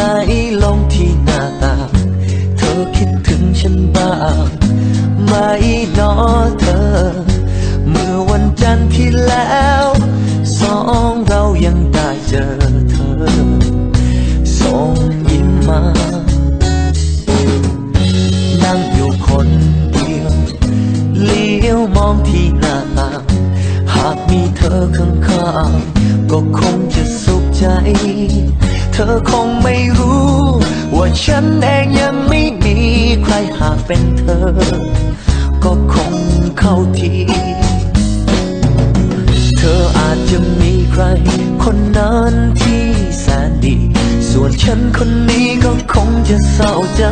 ไหนลงที่หน้าตา เธอคิดถึงฉันบ้างไหมนอเธอ เมื่อวันจันทร์ที่แล้ว สองเรายังได้เจอเธอ ส่งยิ้มมา นั่งอยู่คนเดียว เลี้ยวมองที่หน้าตา หากมีเธอข้างๆก็คงจะสุขใจ เธอคงไม่รู้ ว่าฉันเองยังไม่มีใครหากเป็นเธอ ก็คงเข้าที เธออาจจะมีใคร คนนั้นที่แสนดี ส่วนฉันคนนี้ก็คงจะเศร้าใจ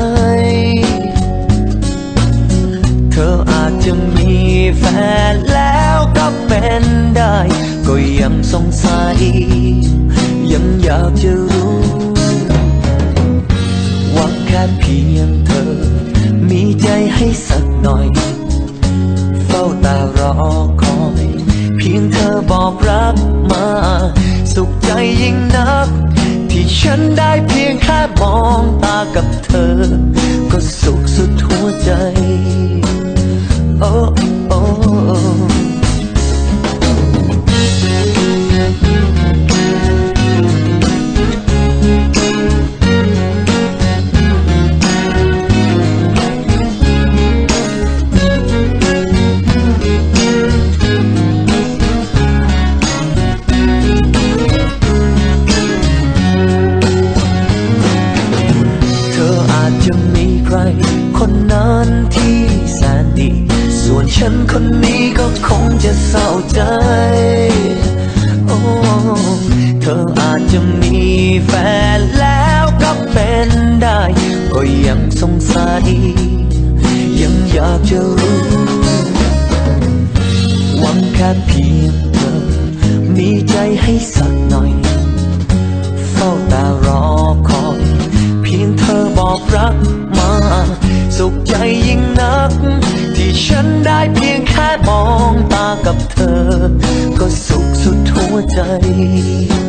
เธออาจจะมีแฟนแล้วก็เป็นได้ ก็ยังสงสัย หน่อย เฝ้าตารอคอย เพียงเธอบอกรักมา สุขใจยิ่งนัก ที่ฉันได้เพียงแค่มองตา คนนั้นที่แสนดี ส่วนฉันคนนี้ก็คงจะเศร้าใจโอ้เธออาจจะมีแฟนแล้วก็เป็นได้ ก็ยังสงสัยยังอยากจะรู้หวังแค่เพียงเธอมีใจให้สักหน่อยเฝ้าตารอคอย เพียงเธอบอกรัก ยิ่งนัก ที่ฉันได้เพียงแค่มองตากับเธอ ก็สุขสุดหัวใจอู้อู้ก็สุขสุดหัวใจ